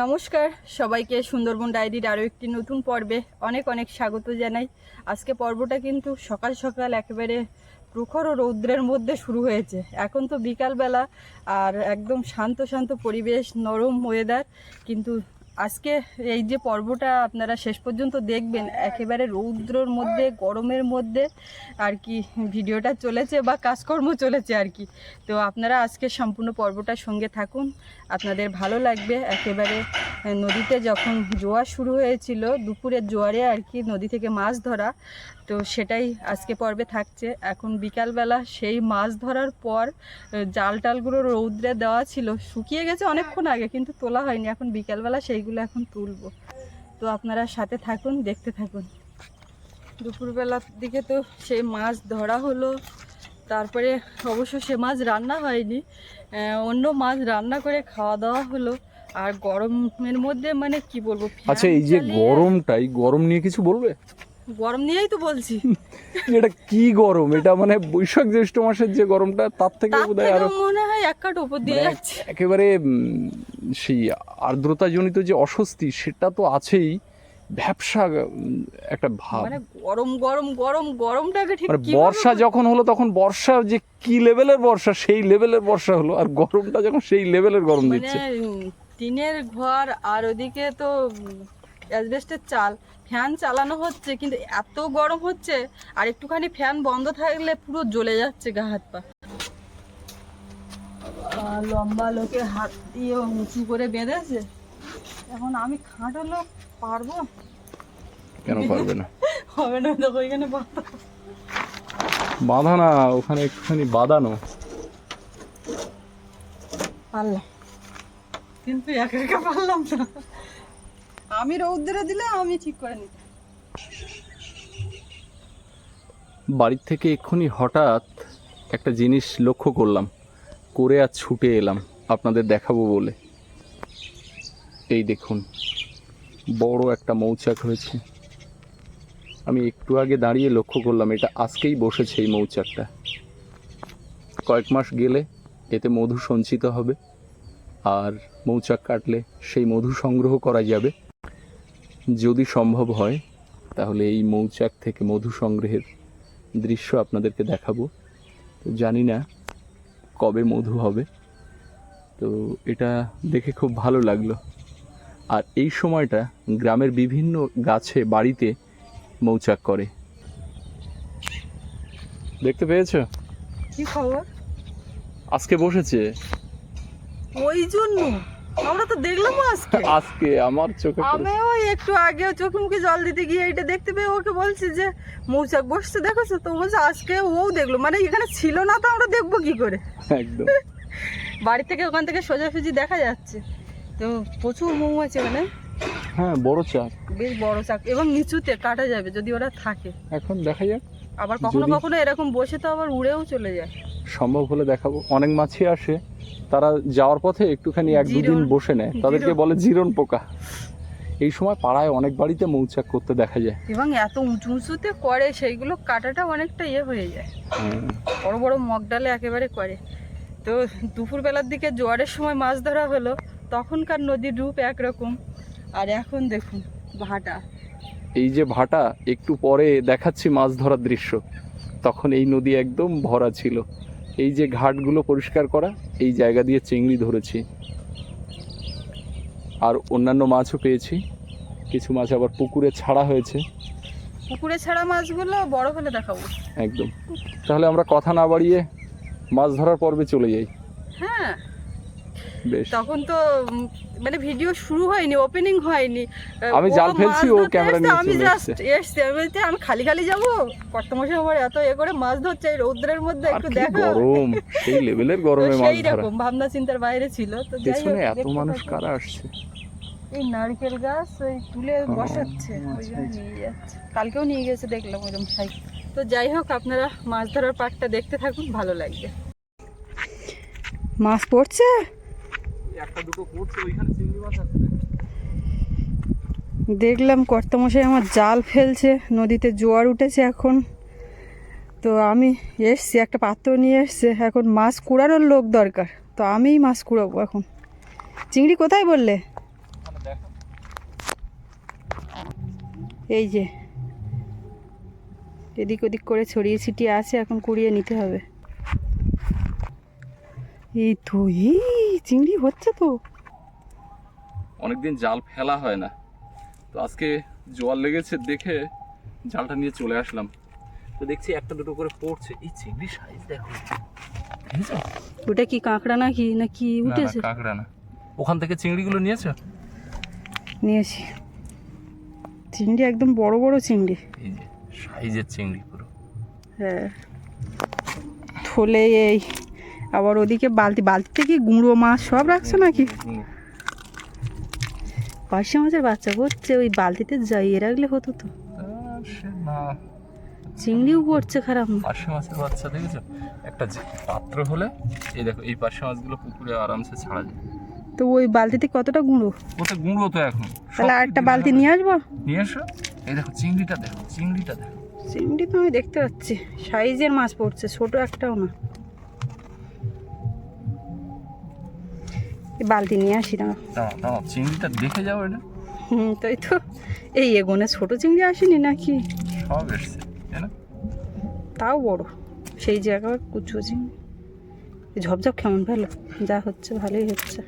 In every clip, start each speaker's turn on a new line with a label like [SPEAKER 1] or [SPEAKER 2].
[SPEAKER 1] নমস্কার সবাইকে সুন্দরবন ডায়েরির আরও একটি নতুন পর্বে অনেক অনেক স্বাগত জানাই আজকে পর্বটা কিন্তু সকাল সকাল একেবারে প্রখর ও রৌদ্রের মধ্যে শুরু হয়েছে এখন তো বিকালবেলা আর একদম শান্ত শান্ত পরিবেশ নরম ওয়েদার কিন্তু আজকে এই যে পর্বটা আপনারা শেষ পর্যন্ত দেখবেন একেবারে রৌদ্রর মধ্যে গরমের মধ্যে আর কি ভিডিওটা চলেছে বা কাজকর্ম চলেছে আর কি তো আপনারা আজকে সম্পূর্ণ পর্বটার সঙ্গে থাকুন আপনাদের ভালো লাগবে একেবারে নদীতে যখন জোয়ার শুরু হয়েছিল দুপুরের জোয়ারে আর কি নদী থেকে মাছ ধরা তো সেটাই আজকে পর্বে থাকছে এখন বিকালবেলা সেই মাছ ধরার পর জাল টালগুলো রৌদ্রে দেওয়া ছিল শুকিয়ে গেছে অনেকক্ষণ আগে কিন্তু তোলা হয়নি এখন বিকালবেলা সেইগুলো এখন তুলবো তো আপনারা সাথে থাকুন দেখতে থাকুন দুপুরবেলার দিকে তো সেই মাছ ধরা হলো তারপরে অবশ্য সে মাছ রান্না হয়নি অন্য মাছ রান্না করে খাওয়া দাওয়া হলো আর গরমের মধ্যে মানে কি বলবো
[SPEAKER 2] আচ্ছা এই যে গরমটাই গরম নিয়ে কিছু বলবে
[SPEAKER 1] গরম নিয়েই তো বলছি
[SPEAKER 2] এটা কি গরম এটা মানে বৈশাখ জ্যৈষ্ঠ মাসের যে গরমটা তার থেকে বোধহয়
[SPEAKER 1] আরো মনে হয় এক কাট উপর দিয়ে মানে যাচ্ছে
[SPEAKER 2] একেবারে সেই আর্দ্রতা জনিত যে অস্বস্তি সেটা তো আছেই ব্যবসা একটা ভাব মানে
[SPEAKER 1] গরম গরম গরম গরমটাকে ঠিক
[SPEAKER 2] মানে বর্ষা যখন হলো তখন বর্ষা যে কি লেভেলের বর্ষা সেই লেভেলের বর্ষা হলো আর গরমটা যখন সেই লেভেলের গরম মানে দিচ্ছে
[SPEAKER 1] টিনের ঘর আর ওদিকে তো অ্যাসবেস্টের চাল ফ্যান চালানো হচ্ছে কিন্তু এত গরম হচ্ছে আর একটুখানি ফ্যান বন্ধ থাকলে পুরো জ্বলে যাচ্ছে গা হাত পা লম্বা লোকে হাত দিয়ে উঁচু করে বেঁধেছে এখন আমি খাটো লোক পারবো
[SPEAKER 2] কেন পারবে না
[SPEAKER 1] হবে না দেখো এখানে
[SPEAKER 2] বাঁধা না ওখানে একটুখানি বাঁধানো
[SPEAKER 1] পারলাম কিন্তু একা একা পারলাম না আমি দিলে আমি ঠিক করে নিতে
[SPEAKER 2] বাড়ির থেকে এক্ষুনি হঠাৎ একটা জিনিস লক্ষ্য করলাম করে আর ছুটে এলাম আপনাদের দেখাবো বলে এই দেখুন বড় একটা মৌচাক হয়েছে আমি একটু আগে দাঁড়িয়ে লক্ষ্য করলাম এটা আজকেই বসেছে এই মৌচাকটা কয়েক মাস গেলে এতে মধু সঞ্চিত হবে আর মৌচাক কাটলে সেই মধু সংগ্রহ করা যাবে যদি সম্ভব হয় তাহলে এই মৌচাক থেকে মধু সংগ্রহের দৃশ্য আপনাদেরকে দেখাবো তো জানি না কবে মধু হবে তো এটা দেখে খুব ভালো লাগলো আর এই সময়টা গ্রামের বিভিন্ন গাছে বাড়িতে মৌচাক করে দেখতে পেয়েছো কি খবর আজকে বসেছে
[SPEAKER 1] ওই জন্য আমরা তো দেখলাম আজকে
[SPEAKER 2] আজকে আমার চোখে
[SPEAKER 1] আমিও একটু আগে চোখে মুখে জল দিতে গিয়ে এটা দেখতে পেয়ে ওকে বলছি যে মৌচাক বসছে দেখেছো তো বলছে আজকে ও দেখলো মানে এখানে ছিল না তো আমরা দেখবো কি করে একদম বাড়ি থেকে ওখান থেকে সোজা সোজাসুজি দেখা যাচ্ছে তো প্রচুর মৌমাছি মানে
[SPEAKER 2] হ্যাঁ বড় চাক
[SPEAKER 1] বেশ বড় চাক এবং নিচুতে কাটা যাবে যদি ওরা থাকে
[SPEAKER 2] এখন দেখা যাক
[SPEAKER 1] আবার কখনো কখনো এরকম বসে তো আবার উড়েও চলে যায়
[SPEAKER 2] সম্ভব হলে দেখাবো অনেক মাছই আসে তারা যাওয়ার পথে একটুখানি এক দুদিন বসে নেয় তাদেরকে বলে জিরন পোকা এই সময় পাড়ায় অনেক বাড়িতে মৌচাক করতে দেখা যায়
[SPEAKER 1] এবং এত উঁচু উঁচুতে করে সেইগুলো কাটাটা অনেকটা ইয়ে হয়ে যায় বড় বড় মগডালে একেবারে করে তো দুপুরবেলার দিকে জোয়ারের সময় মাছ ধরা হলো তখনকার নদীর রূপ একরকম আর এখন দেখুন ভাটা
[SPEAKER 2] এই যে ভাটা একটু পরে দেখাচ্ছি মাছ ধরার দৃশ্য তখন এই নদী একদম ভরা ছিল এই যে ঘাটগুলো পরিষ্কার করা এই জায়গা দিয়ে চিংড়ি ধরেছি আর অন্যান্য মাছও পেয়েছি কিছু মাছ আবার পুকুরে ছাড়া হয়েছে
[SPEAKER 1] পুকুরে ছাড়া মাছগুলো বড় হলে দেখাবো
[SPEAKER 2] একদম তাহলে আমরা কথা না বাড়িয়ে মাছ ধরার পর্বে চলে যাই
[SPEAKER 1] হ্যাঁ তখন তো মানে ভিডিও শুরু হয়নি ওপেনিং হয়নি
[SPEAKER 2] আমি জাল ফেলছি ও ক্যামেরা নিয়ে আমি জাস্ট
[SPEAKER 1] এসছি আমি বলতে আমি খালি খালি যাবো কর্তমশে আমার এত এ করে মাছ ধরছে এই রৌদ্রের মধ্যে একটু দেখো
[SPEAKER 2] গরম সেই লেভেলের গরমে মাছ ধরা রকম
[SPEAKER 1] ভাবনা চিন্তার বাইরে ছিল তো
[SPEAKER 2] পেছনে এত মানুষ কারা আসছে
[SPEAKER 1] এই নারকেল গাছ ওই তুলে বসাচ্ছে আচ্ছা, আচ্ছা। কালকেও নিয়ে গেছে দেখলাম ওইরকম সাই তো যাই হোক আপনারা মাছ ধরার পার্টটা দেখতে থাকুন ভালো লাগবে মাছ পড়ছে একটা দুটো করছে ওইখানে চিংড়ি মাছ আছে দেখলাম কর্তামশাই আমার জাল ফেলছে নদীতে জোয়ার উঠেছে এখন তো আমি এসছি একটা পাত্র নিয়ে এসছে এখন মাছ কুড়ানোর লোক দরকার তো আমিই মাছ কুড়াবো এখন চিংড়ি কোথায় বললে এই যে এদিক ওদিক করে ছড়িয়ে ছিটিয়ে আছে এখন কুড়িয়ে নিতে হবে এই তো এই চিংড়ি হচ্ছে তো
[SPEAKER 2] অনেকদিন জাল ফেলা হয় না তো আজকে জোয়ার লেগেছে দেখে জালটা নিয়ে চলে আসলাম তো দেখছি একটা দুটো করে পড়ছে এই চিংড়ি সাইজ দেখো
[SPEAKER 1] ওটা কি কাঁকড়া নাকি না কি উঠেছে
[SPEAKER 2] কাঁকড়া না ওখান থেকে চিংড়িগুলো নিয়েছো
[SPEAKER 1] নিয়েছি চিংড়ি একদম বড় বড় চিংড়ি
[SPEAKER 2] এই যে সাইজের চিংড়ি পুরো হ্যাঁ
[SPEAKER 1] থলে এই আবার ওদিকে বালতি বালতিতে কি গুঁড়ো মাছ সব রাখছো নাকি পার্শে মাছের বাচ্চা পড়ছে ওই বালতিতে জাইয়ে রাখলে হতো তো চিংড়িও পড়ছে খারাপ না
[SPEAKER 2] মাছের বাচ্চা দেখেছো একটা পাত্র হলে এই দেখো এই পার্শে মাছগুলো পুকুরে আরামসে ছাড়া যায়
[SPEAKER 1] তো ওই বালতিতে কতটা গুঁড়ো
[SPEAKER 2] ওতে গুঁড়ো তো এখন
[SPEAKER 1] তাহলে আরেকটা বালতি নিয়ে আসবো
[SPEAKER 2] নিয়ে এসো এই দেখো চিংড়িটা দেখো চিংড়িটা দেখো
[SPEAKER 1] চিংড়ি তো আমি দেখতে পাচ্ছি সাইজের মাছ পড়ছে ছোট একটাও না বালতি নিয়ে আসি না
[SPEAKER 2] চিংড়িটা দেখে যাও এটা
[SPEAKER 1] হুম তাই তো এই এগুনে ছোট চিংড়ি আসেনি নাকি সব এসছে তাও বড় সেই জায়গায় কুচু চিংড়ি ঝপঝপ কেমন ভালো যা হচ্ছে ভালোই হচ্ছে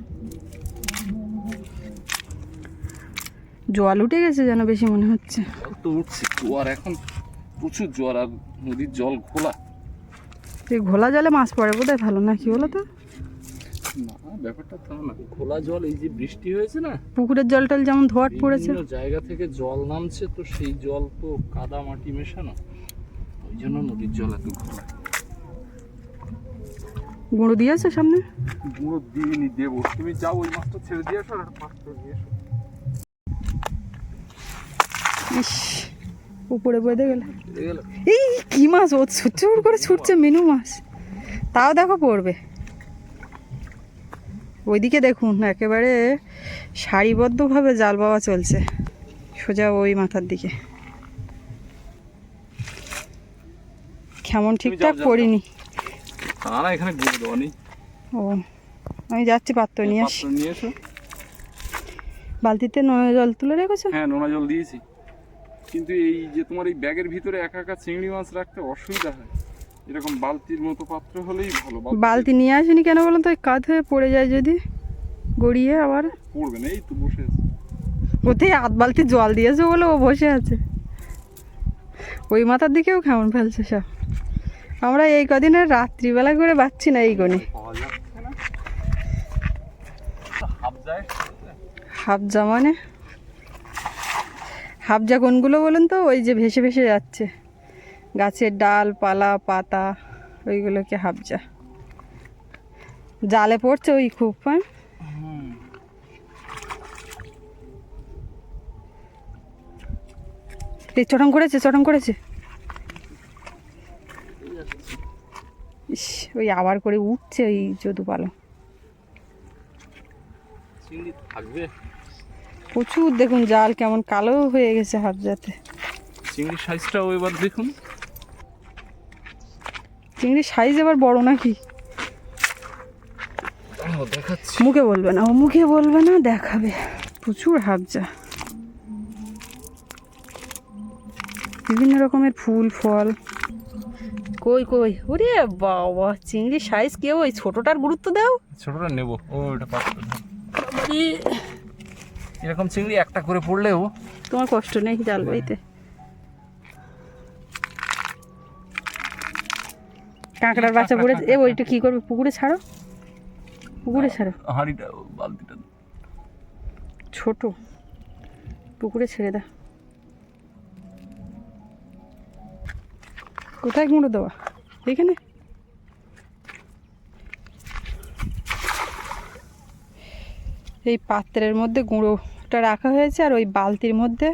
[SPEAKER 1] জল উঠে গেছে যেন বেশি মনে হচ্ছে
[SPEAKER 2] তো উঠছে জোয়ার এখন প্রচুর জোয়ার আর নদীর জল ঘোলা
[SPEAKER 1] এই ঘোলা জলে মাছ পড়ে বোধ ভালো না কি বলো তো
[SPEAKER 2] না ব্যাপারটা তা না খোলা জল এই যে বৃষ্টি হয়েছে না
[SPEAKER 1] পুকুরের জলটাল যেমন ধোয়াট পড়েছে
[SPEAKER 2] জায়গা থেকে জল নামছে তো সেই জল তো কাদা মাটি মেশানো ওই জন্য নদীর জল এত ঘোলা
[SPEAKER 1] গুঁড়ো আছে সামনে
[SPEAKER 2] গুঁড়ো দিইনি দেবো তুমি যাও ওই মাছটা ছেড়ে দিয়ে আসো আর মাছটা দিয়ে আসো
[SPEAKER 1] ইস উপরে বেঁধে গেলে এই কি মাছ ও ছুটছুট করে ছুটছে মেনু মাছ তাও দেখো পড়বে ওইদিকে দেখুন একেবারে সারিবদ্ধভাবে জাল বাবা চলছে সোজা ওই মাথার দিকে কেমন ঠিকঠাক করিনি এখানে ও আমি যাচ্ছি পাত্র নিয়ে আসি বালতিতে নোনা জল তুলে রেখেছো
[SPEAKER 2] হ্যাঁ নোনা জল দিয়েছি কিন্তু এই যে তোমার এই ব্যাগের ভিতরে একা একা চিংড়ি মাছ রাখতে অসুবিধা হয় এরকম বালতির মতো পাত্র হলেই ভালো
[SPEAKER 1] বালতি নিয়ে আসেনি কেন বলুন তো কাত হয়ে পড়ে যায় যদি গড়িয়ে আবার
[SPEAKER 2] পড়বে না এই তো বসে আছে
[SPEAKER 1] কোথায় আধ বালতি জল দিয়েছে বলে ও বসে আছে ওই মাথার দিকেও কেমন ফেলছে সব আমরা এই কদিন আর রাত্রিবেলা করে বাচ্ছি না এই গনে হাফজা মানে হাফজা কোনগুলো বলুন তো ওই যে ভেসে ভেসে যাচ্ছে গাছের ডাল পালা পাতা ওইগুলোকে হাবজা জালে পড়ছে ওই খুব হ্যাঁ চটং করেছে চটং করেছে ইস ওই আবার করে উঠছে ওই যদু পালো প্রচুর দেখুন জাল কেমন কালো হয়ে গেছে হাফ
[SPEAKER 2] চিংড়ির সাইজটাও এবার দেখুন
[SPEAKER 1] চিংড়ির সাইজ এবার বড় নাকি মুখে বলবে না ও মুখে বলবে না দেখাবে প্রচুর হাবজা বিভিন্ন রকমের ফুল ফল কই কই ওরে বাবা চিংড়ি সাইজ কেউ ওই ছোটটার গুরুত্ব দাও
[SPEAKER 2] ছোটটা নেব ওটা পাস এরকম চিংড়ি একটা করে পড়লেও
[SPEAKER 1] তোমার কষ্ট নেই জাল বাইতে কাঁকড়ার বাচ্চা পড়েছে এ ওইটা কি করবে পুকুরে ছাড়ো পুকুরে ছাড়ো
[SPEAKER 2] হাঁড়িটা বালতিটা
[SPEAKER 1] ছোট পুকুরে ছেড়ে দাও কোথায় গুঁড়ো দেওয়া এখানে এই পাত্রের মধ্যে গুঁড়োটা রাখা হয়েছে আর ওই বালতির মধ্যে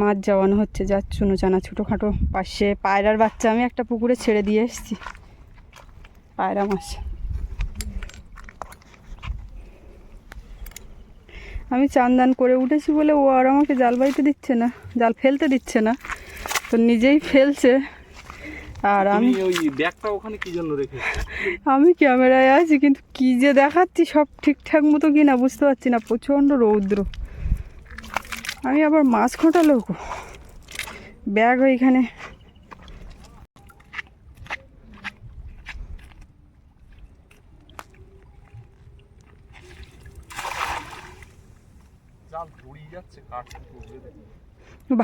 [SPEAKER 1] মাছ যাওয়ানো হচ্ছে যা চুনো চানা ছোটোখাটো পাশে পায়রার বাচ্চা আমি একটা পুকুরে ছেড়ে দিয়ে এসেছি পায়রা মাছ আমি চান্দান করে উঠেছি বলে ও আর আমাকে জাল বাইতে দিচ্ছে না জাল ফেলতে দিচ্ছে না তো নিজেই ফেলছে
[SPEAKER 2] আর আমি ওই ব্যাগটা ওখানে কি জন্য রেখে
[SPEAKER 1] আমি ক্যামেরায় আছি কিন্তু কি যে দেখাচ্ছি সব ঠিকঠাক মতো কি না বুঝতে পারছি না প্রচণ্ড রৌদ্র আমি আবার মাছ খোঁটা লোক ব্যাগ ওইখানে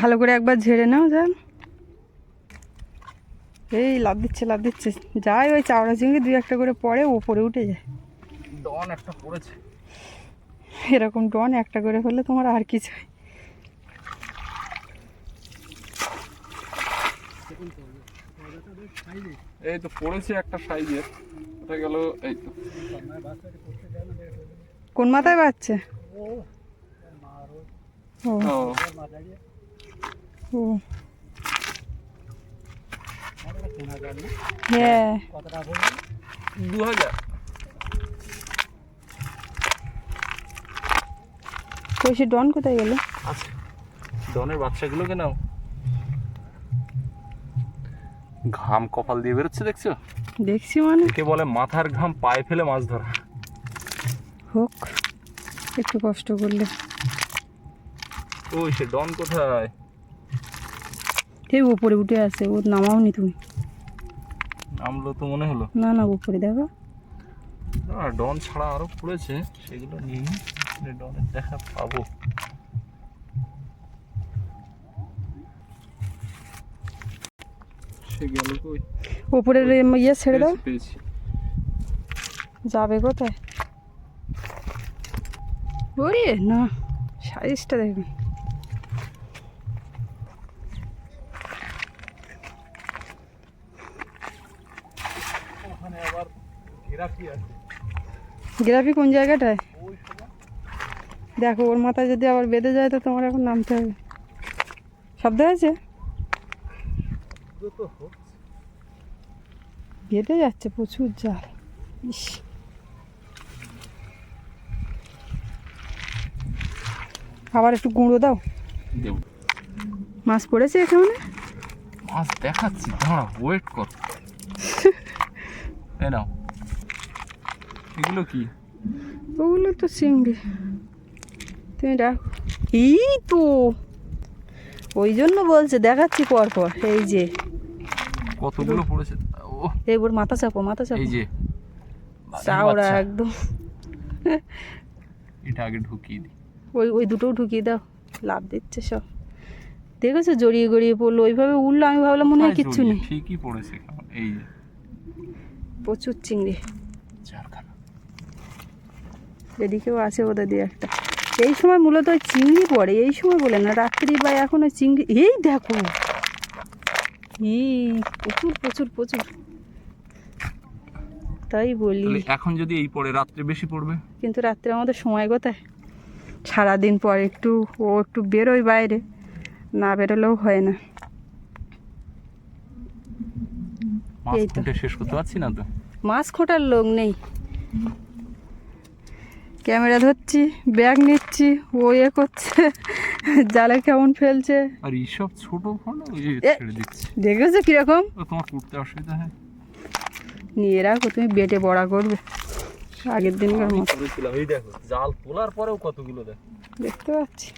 [SPEAKER 1] ভালো করে একবার ঝেড়ে নাও যান এই লাভ দিচ্ছে লাভ দিচ্ছে যাই ওই চাওড়া চিংড়ি দুই একটা করে পড়ে ওপরে উঠে যায়
[SPEAKER 2] ডন একটা পড়েছে
[SPEAKER 1] এরকম ডন একটা করে হলে তোমার আর কি চাই
[SPEAKER 2] এই তো পড়েছে একটা সাইজের ওটা গেল এই তো
[SPEAKER 1] কোন মাথায় বাচ্চা হ্যাঁ দু হাজার তো ডন কোথায় গেল
[SPEAKER 2] আচ্ছা, ডনের বাচ্চাগুলোকে নাও ঘাম কপাল দিয়ে বেরোচ্ছে দেখছো দেখছি মানে কে বলে মাথার ঘাম পায়ে ফেলে মাছ ধরা
[SPEAKER 1] হোক একটু কষ্ট করলে
[SPEAKER 2] ওই সে ডন কোথায়
[SPEAKER 1] এই উপরে উঠে আছে ও নামাও নি তুমি
[SPEAKER 2] নামলো তো মনে হলো
[SPEAKER 1] না না উপরে দেখো
[SPEAKER 2] না ডন ছাড়া আরো পড়েছে সেগুলো নিয়ে ডনের দেখা পাবো সে
[SPEAKER 1] ইয়ে ছেড়ে দাও যাবে কোথায় ওরে না সাইজটা দেখুন গ্রাফি কোন জায়গাটায় দেখো ওর মাথায় যদি আবার বেঁধে যায় তো তোমার এখন নামতে হবে শব্দ আছে শব্দ হচ্ছে গেটে যাচ্ছে প্রচুর জাল ইস আবার একটু গুঁড়ো দাও মাছ পড়েছে এখানে
[SPEAKER 2] মাছ দেখাচ্ছি দাঁড়া ওয়েট কর এ এগুলো কি
[SPEAKER 1] ওগুলো তো চিংড়ি তুমি ডাক এই তো ওই জন্য বলছে দেখাচ্ছি পর পর এই যে
[SPEAKER 2] কতগুলো পড়েছে
[SPEAKER 1] ও এইবার মাথা চাপো মাথা চাপো এই যে চাওড়া একদম
[SPEAKER 2] এটা আগে ঢুকিয়ে দি
[SPEAKER 1] ওই ওই দুটোও ঢুকিয়ে দাও লাভ দিচ্ছে সব দেখেছো জড়িয়ে গড়িয়ে পড়লো ওইভাবে উড়লো আমি ভাবলাম মনে হয় কিচ্ছু নেই
[SPEAKER 2] ঠিকই পড়েছে এই যে
[SPEAKER 1] প্রচুর চিংড়ি এদিকেও আছে ওদের দিয়ে একটা এই সময় মূলত চিংড়ি পড়ে এই সময় বলে না রাত্রি বা এখন চিংড়ি এই দেখো প্রচুর প্রচুর প্রচুর তাই বলি
[SPEAKER 2] এখন যদি এই পড়ে রাত্রে বেশি পড়বে
[SPEAKER 1] কিন্তু রাত্রে আমাদের সময় কোথায় সারাদিন পর একটু ও একটু বেরোয় বাইরে না বেরোলেও হয় না
[SPEAKER 2] শেষ করতে পারছি না তো
[SPEAKER 1] মাছ খোটার লোক নেই ক্যামেরা ধরছি ব্যাগ নিচ্ছি ও এ ইয়ে করছে জালে কেমন ফেলছে
[SPEAKER 2] আর এইসব ছোট ফোন
[SPEAKER 1] দেখেছো কিরকম
[SPEAKER 2] তোমার করতে অসুবিধা হয়
[SPEAKER 1] নিয়ে রাখো তুমি বেটে বড়া করবে আগের দিনকার
[SPEAKER 2] করেছিলাম এই দেখো জাল তোলার পরেও কতগুলো দেখো
[SPEAKER 1] দেখতে পাচ্ছি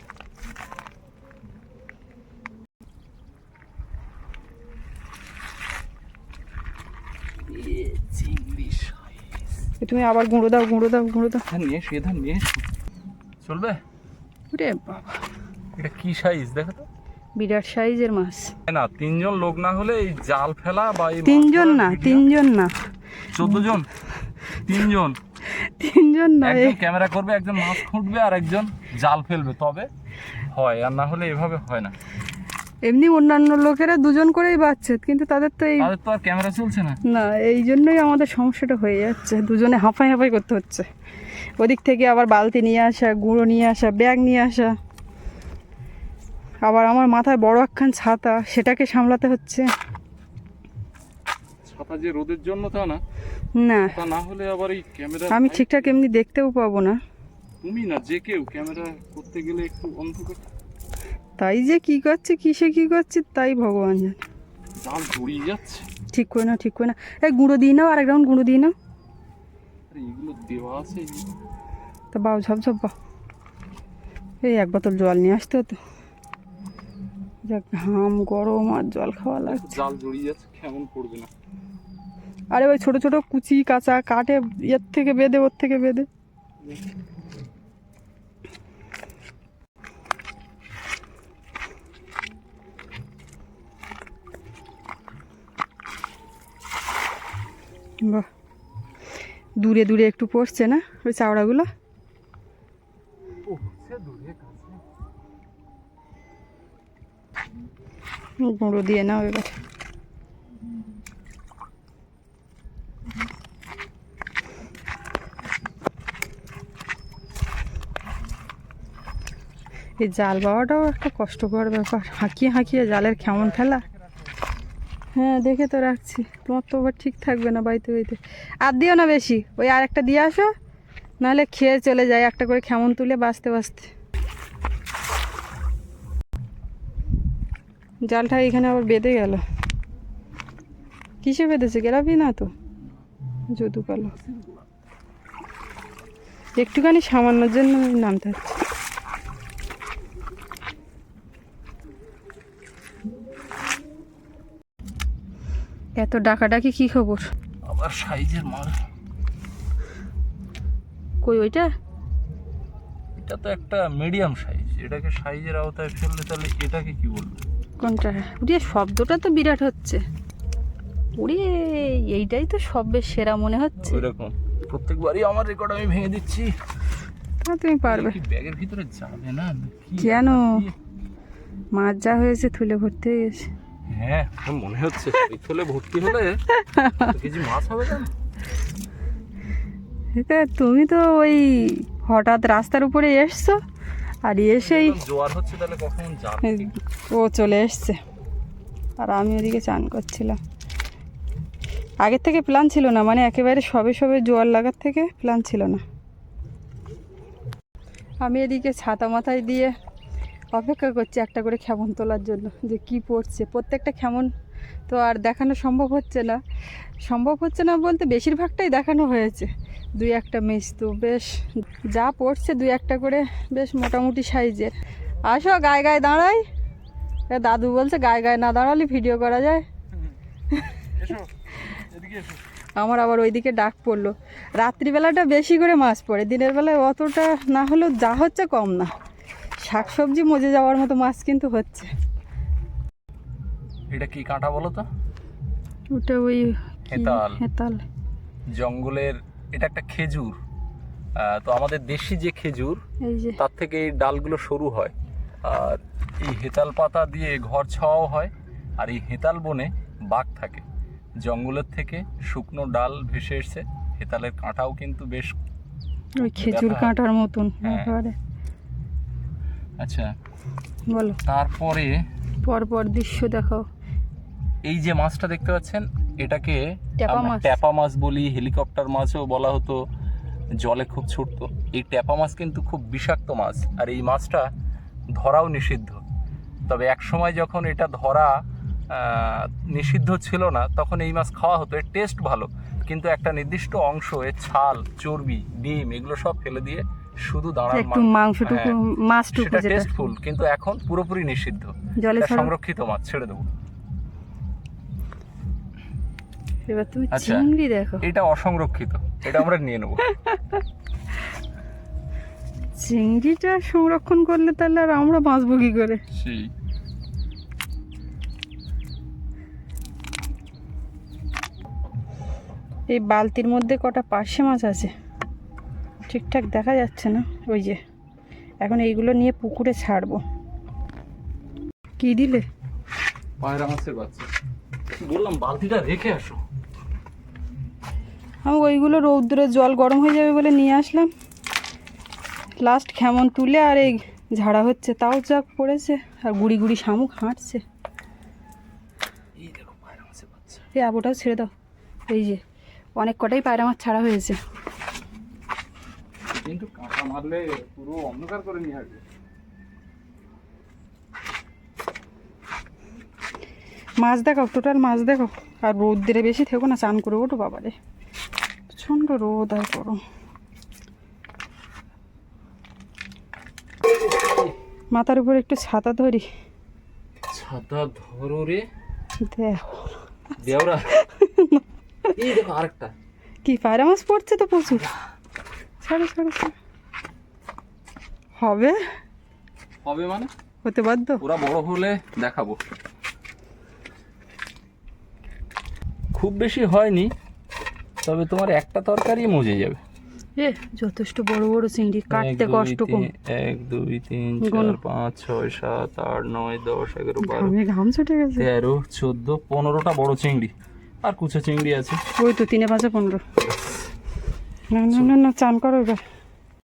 [SPEAKER 1] তুমি আবার গুঁড়ো দাও গুঁড়ো দাও গুঁড়ো দাও
[SPEAKER 2] হ্যাঁ নিয়ে শুয়ে এ ধান নিয়ে চলবে রে বাবা এটা কি সাইজ দেখো তো
[SPEAKER 1] বিরাট সাইজের মাছ
[SPEAKER 2] না তিনজন লোক না হলে এই জাল ফেলা বা এই
[SPEAKER 1] তিনজন না তিনজন না
[SPEAKER 2] চোদ্দ জন তিনজন
[SPEAKER 1] তিনজন না
[SPEAKER 2] একজন ক্যামেরা করবে একজন মাছ খুঁটবে আর একজন জাল ফেলবে তবে হয় আর না হলে এভাবে হয় না
[SPEAKER 1] এমনি অন্যান্য লোকেরা দুজন করেই বাচ্চা কিন্তু তাদের তো এই
[SPEAKER 2] তো আর ক্যামেরা চলছে না
[SPEAKER 1] না এই জন্যই আমাদের সমস্যাটা হয়ে যাচ্ছে দুজনে হাঁফাই হাঁফাই করতে হচ্ছে ওদিক থেকে আবার বালতি নিয়ে আসা গুঁড়ো নিয়ে আসা ব্যাগ নিয়ে আসা আবার আমার মাথায় বড় একখান ছাতা সেটাকে সামলাতে হচ্ছে
[SPEAKER 2] ছাতা যে রোদের জন্য তা না না তা না হলে আবার এই ক্যামেরা
[SPEAKER 1] আমি ঠিকঠাক এমনি দেখতেও পাবো না
[SPEAKER 2] তুমি না যে কেউ ক্যামেরা করতে গেলে একটু অন্ধকার
[SPEAKER 1] তাই যে কি করছে কিসে কি করছে তাই ভগবান জানে
[SPEAKER 2] জাল ঘুরিয়ে যাচ্ছে
[SPEAKER 1] ঠিক করে না ঠিক করে না এই গুঁড়ো দিই নাও আরেক রাউন্ড গুঁড়ো দিই না
[SPEAKER 2] এগুলো দেওয়া আছে
[SPEAKER 1] তা বাউ ঝপ ঝপ বাউ এই এক বোতল জল নিয়ে আসতে হতো যা ঘাম গরম আর জল খাওয়া লাগছে
[SPEAKER 2] জাল জড়িয়ে যাচ্ছে কেমন পড়বে না
[SPEAKER 1] আরে ওই ছোট ছোট কুচি কাঁচা কাটে এর থেকে বেঁধে ওর থেকে বেঁধে বাহ দূরে দূরে একটু পড়ছে না ওই চাওড়াগুলো গুঁড়ো দিয়ে নাও এবার এই জাল পাওয়াটাও একটা কষ্টকর ব্যাপার হাঁকিয়ে হাঁকিয়ে জালের কেমন ফেলা হ্যাঁ দেখে তো রাখছি তোমার তো আবার ঠিক থাকবে না বাড়িতে বাড়িতে আর দিও না বেশি ওই আর একটা দিয়ে আসো নাহলে খেয়ে চলে যায় একটা করে খেমন তুলে বাঁচতে বাঁচতে জালটা এখানে আবার বেঁধে গেল কিসে বেঁধেছে গেলাবি না তো যদু কালো একটুখানি সামান্যর জন্য নামতে হচ্ছে এত ডাকাডাকি কি খবর
[SPEAKER 2] আবার সাইজের মাল কই ওইটা এটা তো একটা মিডিয়াম সাইজ এটাকে সাইজের আওতায় ফেললে তাহলে এটাকে কি বলবো
[SPEAKER 1] কোনটা ওরে শব্দটা তো বিরাট হচ্ছে ওরে এইটাই তো শব্দের সেরা মনে হচ্ছে
[SPEAKER 2] এরকম প্রত্যেকবারই আমার রেকর্ড আমি ভেঙে দিচ্ছি
[SPEAKER 1] তা তুমি পারবে
[SPEAKER 2] ব্যাগের ভিতরে যাবে না
[SPEAKER 1] কেন মাজা যা হয়েছে তুলে ভর্তি হয়ে গেছে
[SPEAKER 2] হ্যাঁ মনে হচ্ছে পিথলে ভর্তি হলে কেজি মাছ হবে না
[SPEAKER 1] তুমি তো ওই হঠাৎ রাস্তার উপরে এসছো আর এসেই
[SPEAKER 2] জোয়ার হচ্ছে তাহলে কখন
[SPEAKER 1] ও চলে এসছে আর আমি ওদিকে চান করছিলাম আগের থেকে প্ল্যান ছিল না মানে একেবারে সবে সবে জোয়ার লাগার থেকে প্ল্যান ছিল না আমি এদিকে ছাতা মাথায় দিয়ে অপেক্ষা করছি একটা করে খেমন তোলার জন্য যে কি পড়ছে প্রত্যেকটা খেমন তো আর দেখানো সম্ভব হচ্ছে না সম্ভব হচ্ছে না বলতে বেশিরভাগটাই দেখানো হয়েছে দুই একটা মেস তো বেশ যা পড়ছে দুই একটা করে বেশ মোটামুটি সাইজের আসো গায়ে গায়ে দাঁড়াই দাদু বলছে গায়ে গায়ে না দাঁড়ালে ভিডিও করা যায় আমার আবার ওইদিকে ডাক পড়লো রাত্রিবেলাটা বেশি করে মাছ পড়ে দিনের বেলায় অতটা না হলেও যা হচ্ছে কম না শাকসবজি মজে যাওয়ার মতো মাছ কিন্তু হচ্ছে
[SPEAKER 2] এটা কি কাঁটা বলো তো ওটা ওই হেতাল হেতাল জঙ্গলের এটা একটা খেজুর তো আমাদের দেশি যে খেজুর তার থেকে এই ডালগুলো সরু হয় আর এই হেতাল পাতা দিয়ে ঘর ছাওয়াও হয় আর এই হেতাল বনে বাঘ থাকে জঙ্গলের থেকে শুকনো ডাল ভেসে এসছে হেতালের কাঁটাও কিন্তু বেশ
[SPEAKER 1] ওই খেজুর কাঁটার মতন হ্যাঁ। আচ্ছা বলো তারপরে পরপর দৃশ্য দেখো
[SPEAKER 2] এই যে মাছটা দেখতে পাচ্ছেন এটাকে ট্যাপা মাছ বলি হেলিকপ্টার মাছও বলা হতো জলে খুব ছুটত এই ট্যাপা মাছ কিন্তু খুব বিষাক্ত মাছ আর এই মাছটা ধরাও নিষিদ্ধ তবে এক সময় যখন এটা ধরা নিষিদ্ধ ছিল না তখন এই মাছ খাওয়া হতো এর টেস্ট ভালো কিন্তু একটা নির্দিষ্ট অংশ এর ছাল চর্বি ডিম এগুলো সব ফেলে দিয়ে শুধু দাঁড়ান
[SPEAKER 1] একটু মাংসটুকু হ্যাঁ, মাছটুকু
[SPEAKER 2] সেটা টেস্টফুল কিন্তু এখন পুরোপুরি নিষিদ্ধ জলে সংরক্ষিত মাছ ছেড়ে দেবো
[SPEAKER 1] এবার তুমি আচ্ছা, চিংড়ি দেখো
[SPEAKER 2] এটা অসংরক্ষিত এটা আমরা নিয়ে নেব
[SPEAKER 1] চিংড়িটা সংরক্ষণ করলে তাহলে আর আমরা বাঁচবো কি করে সেই এই বালতির মধ্যে কটা পার্শে মাছ আছে ঠিকঠাক দেখা যাচ্ছে না ওই যে এখন এইগুলো নিয়ে পুকুরে ছাড়বো কি দিলে
[SPEAKER 2] পায়রা মাছের বাচ্চা বললাম বালতিটা রেখে আসো
[SPEAKER 1] আমি ওইগুলো রৌদ্রে জল গরম হয়ে যাবে বলে নিয়ে আসলাম লাস্ট খেমন তুলে আর এই ঝাড়া হচ্ছে তাও যাক পড়েছে আর গুড়ি গুড়ি শামুক হাঁটছে এই আবোটাও ছেড়ে দাও এই যে অনেক কটাই পায়রা মাছ ছাড়া হয়েছে
[SPEAKER 2] কিন্তু কাঁটা মারলে পুরো অন্ধকার করে নিয়ে আসবে
[SPEAKER 1] মাছ দেখো টোটাল মাছ দেখো আর রোদ দিলে বেশি থেকো না চান করে ওঠো বাবারে প্রচণ্ড রোদ আর গরম মাথার উপর একটু ছাতা ধরি
[SPEAKER 2] ছাতা ধরো রে দেখো দেওরা এই দেখো আরেকটা
[SPEAKER 1] কি পায়রা মাছ পড়ছে তো প্রচুর ছাড়ো ছাড়ো হবে হবে মানে হতে বাধ্য
[SPEAKER 2] ওরা বড় হলে দেখাবো খুব বেশি হয়নি তবে তোমার একটা তরকারি মজে যাবে
[SPEAKER 1] এ যথেষ্ট বড় বড় চিংড়ি কাটতে কষ্ট কম
[SPEAKER 2] এক দুই তিন চার পাঁচ ছয় সাত আট নয় দশ এগারো বারো
[SPEAKER 1] ঘাম ছুটে গেছে
[SPEAKER 2] তেরো চোদ্দ পনেরোটা বড় চিংড়ি আর কুচা চিংড়ি আছে
[SPEAKER 1] ওই তো তিনে পাঁচে পনেরো না না না না চান করো এবার